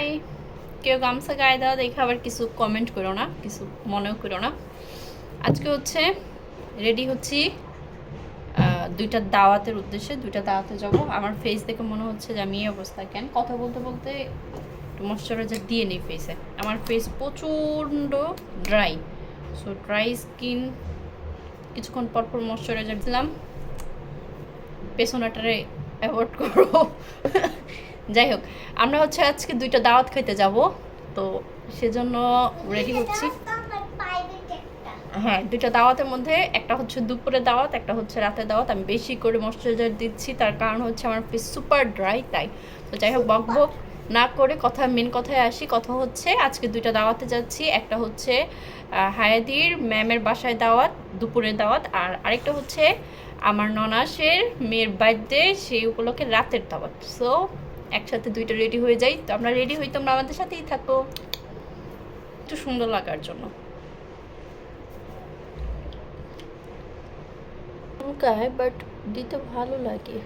High কেউ গামছা গায়ে দেওয়া দেখে আবার কিছু কমেন্ট করো না, কিছু মনেও করো না। আজকে হচ্ছে রেডি হচ্ছি দুইটা দাওয়াতের উদ্দেশ্যে, দুইটা দাওয়াতে যাব। আমার ফেস দেখে মনে হচ্ছে যে আমি এই অবস্থা কেন? কথা বলতে বলতে ময়শ্চারাইজার দিয়ে নিই ফেসে আমার ফেস প্রচণ্ড ড্রাই সো ড্রাই স্কিন কিছুক্ষণ পর পর ময়শ্চারাইজার দিলাম। পেছনাটারে অ্যাভয়েড করো। যাই হোক, আমরা হচ্ছে আজকে দুইটা দাওয়াত খাইতে যাব, তো সেজন্য রেডি হচ্ছি। হ্যাঁ দুইটা দাওয়াতের মধ্যে একটা হচ্ছে দুপুরে দাওয়াত, একটা হচ্ছে রাতের দাওয়াত। আমি বেশি করে ময়শ্চারাইজার দিচ্ছি, তার কারণ হচ্ছে আমার ফেস সুপার ড্রাই তাই। তো যাই হোক, বক বক না করে কথা মেন কথায় আসি। কথা হচ্ছে, আজকে দুইটা দাওয়াতে যাচ্ছি। একটা হচ্ছে হায়াদির ম্যামের বাসায় দাওয়াত, দুপুরের দাওয়াত। আর আরেকটা হচ্ছে, আমার ননাসের মেয়ের বার্থডে সেই উপলক্ষে রাতের দাওয়াত। সো একসাথে দুইটা রেডি হয়ে যাই। তো আমরা রেডি হই তোমরা আমাদের সাথেই থাকো একটু সুন্দর লাগার জন্য। বাট দিতে ভালো লাগে।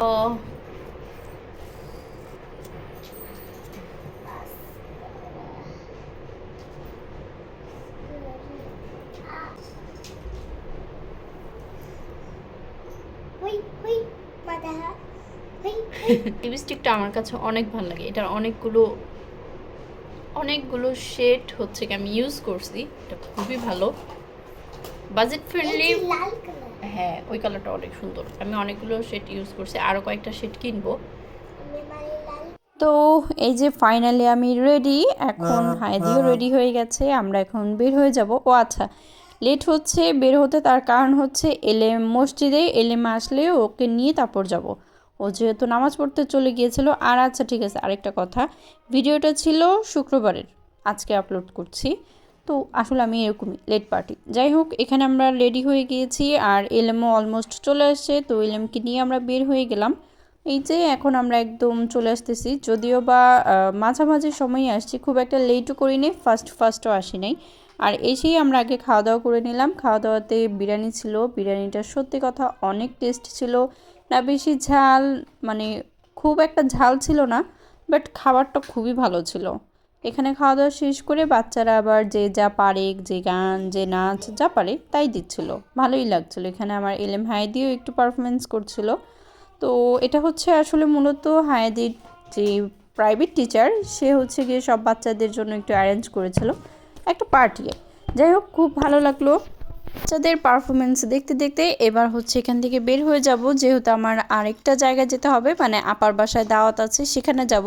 ও। লিপস্টিকটা আমার কাছে অনেক ভালো লাগে। এটার অনেকগুলো অনেকগুলো শেড হচ্ছে কি আমি ইউজ করছি। এটা খুবই ভালো। বাজেট ফ্রেন্ডলি হ্যাঁ ওই কালারটা অনেক সুন্দর। আমি অনেকগুলো শেড ইউজ করছি। আরও কয়েকটা শেড কিনবো। তো এই যে ফাইনালি আমি রেডি এখন হাইদিও রেডি হয়ে গেছে। আমরা এখন বের হয়ে যাব। ও আচ্ছা লেট হচ্ছে বের হতে তার কারণ হচ্ছে এলেম মসজিদে এলেম আসলে ওকে নিয়ে তারপর যাব। ও যেহেতু নামাজ পড়তে চলে গিয়েছিল, আর আচ্ছা ঠিক আছে, আরেকটা কথা। ভিডিওটা ছিল শুক্রবারের, আজকে আপলোড করছি। তো আসলে আমি এরকমই লেট পার্টি যাই হোক, এখানে আমরা রেডি হয়ে গিয়েছি, আর এলেমও অলমোস্ট চলে আসছে, তো এলেমকে নিয়ে আমরা বের হয়ে গেলাম। এই যে এখন আমরা একদম চলে আসতেছি, যদিও বা মাঝামাঝি সময়ে আসছি, খুব একটা লেটও করিনি ফার্স্ট ফার্স্টও আসি নাই। আর এসেই আমরা আগে খাওয়া দাওয়া করে নিলাম। খাওয়া দাওয়াতে বিরিয়ানি ছিল। বিরিয়ানিটা সত্যি কথা অনেক টেস্ট ছিল। না, বেশি ঝাল মানে খুব একটা ঝাল ছিল না বাট খাবারটা খুবই ভালো ছিল। এখানে খাওয়া দাওয়া শেষ করে বাচ্চারা আবার যে যা পারে, যে গান, যে নাচ, যা পারে তাই দিচ্ছিল। ভালোই লাগছিল। এখানে আমার এলএম হাইদিও একটু পারফরমেন্স করছিল। তো এটা হচ্ছে আসলে মূলত হায়াদির যে প্রাইভেট টিচার সে হচ্ছে গিয়ে সব বাচ্চাদের জন্য একটু অ্যারেঞ্জ করেছিল। একটা পার্টি যাই হোক, খুব ভালো লাগল। বাচ্চাদের পারফরমেন্স দেখতে দেখতে এবার হচ্ছে এখান থেকে বের হয়ে যাব। যেহেতু আমার আরেকটা জায়গায় যেতে হবে মানে আপার বাসায় দাওয়াত আছে, সেখানে যাব।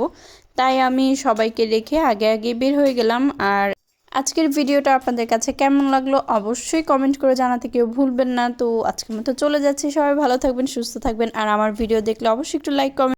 তাই আমি সবাইকে রেখে আগে আগে বের হয়ে গেলাম। আর আজকের ভিডিওটা আপনাদের কাছে কেমন লাগল অবশ্যই কমেন্ট করে জানাতে কেউ ভুলবেন না। তো আজকের মতো চলে যাচ্ছি সবাই। ভালো থাকবেন, সুস্থ থাকবেন। আর আমার ভিডিও দেখলে অবশ্যই একটু লাইক কমেন্ট